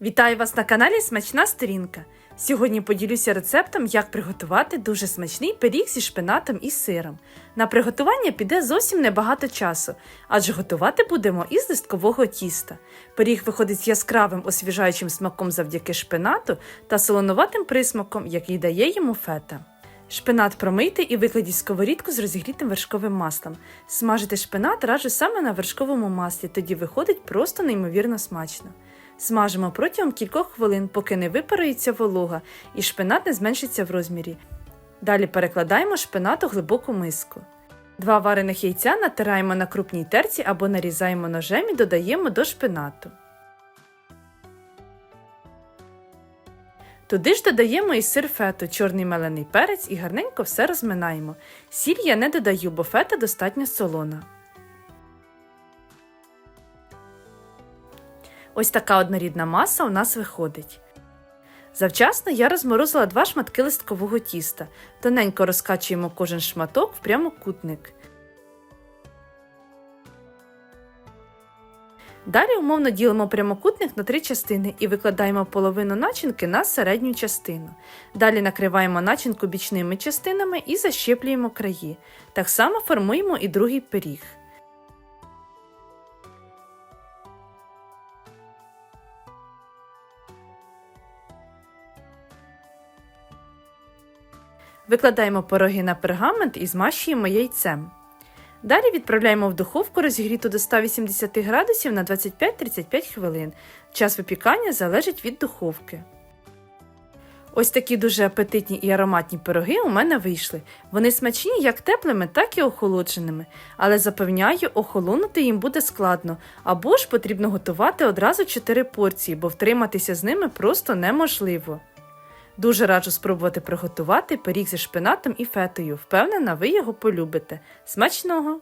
Вітаю вас на каналі Смачна Сторінка. Сьогодні поділюся рецептом, як приготувати дуже смачний пиріг зі шпинатом і сиром. На приготування піде зовсім небагато часу, адже готувати будемо із листкового тіста. Пиріг виходить з яскравим освіжаючим смаком завдяки шпинату та солонуватим присмаком, який дає йому фета. Шпинат промийте і викладіть сковорідку з розігрітим вершковим маслом. Смажити шпинат раджу саме на вершковому маслі, тоді виходить просто неймовірно смачно. Смажимо протягом кількох хвилин, поки не випарується волога і шпинат не зменшиться в розмірі. Далі перекладаємо шпинат у глибоку миску. Два варених яйця натираємо на крупній терці або нарізаємо ножем і додаємо до шпинату. Туди ж додаємо і сир фету, чорний мелений перець і гарненько все розминаємо. Сіль я не додаю, бо фета достатньо солона. Ось така однорідна маса у нас виходить. Завчасно я розморозила два шматки листкового тіста. Тоненько розкачуємо кожен шматок в прямокутник. Далі умовно ділимо прямокутник на три частини і викладаємо половину начинки на середню частину. Далі накриваємо начинку бічними частинами і защеплюємо краї. Так само формуємо і другий пиріг. Викладаємо пироги на пергамент і змащуємо яйцем. Далі відправляємо в духовку розігріту до 180 градусів на 25-35 хвилин. Час випікання залежить від духовки. Ось такі дуже апетитні і ароматні пироги у мене вийшли. Вони смачні як теплими, так і охолодженими, але запевняю, охолонути їм буде складно, або ж потрібно готувати одразу 4 порції, бо втриматися з ними просто неможливо. Дуже раджу спробувати приготувати пиріг зі шпинатом і фетою. Впевнена, ви його полюбите. Смачного!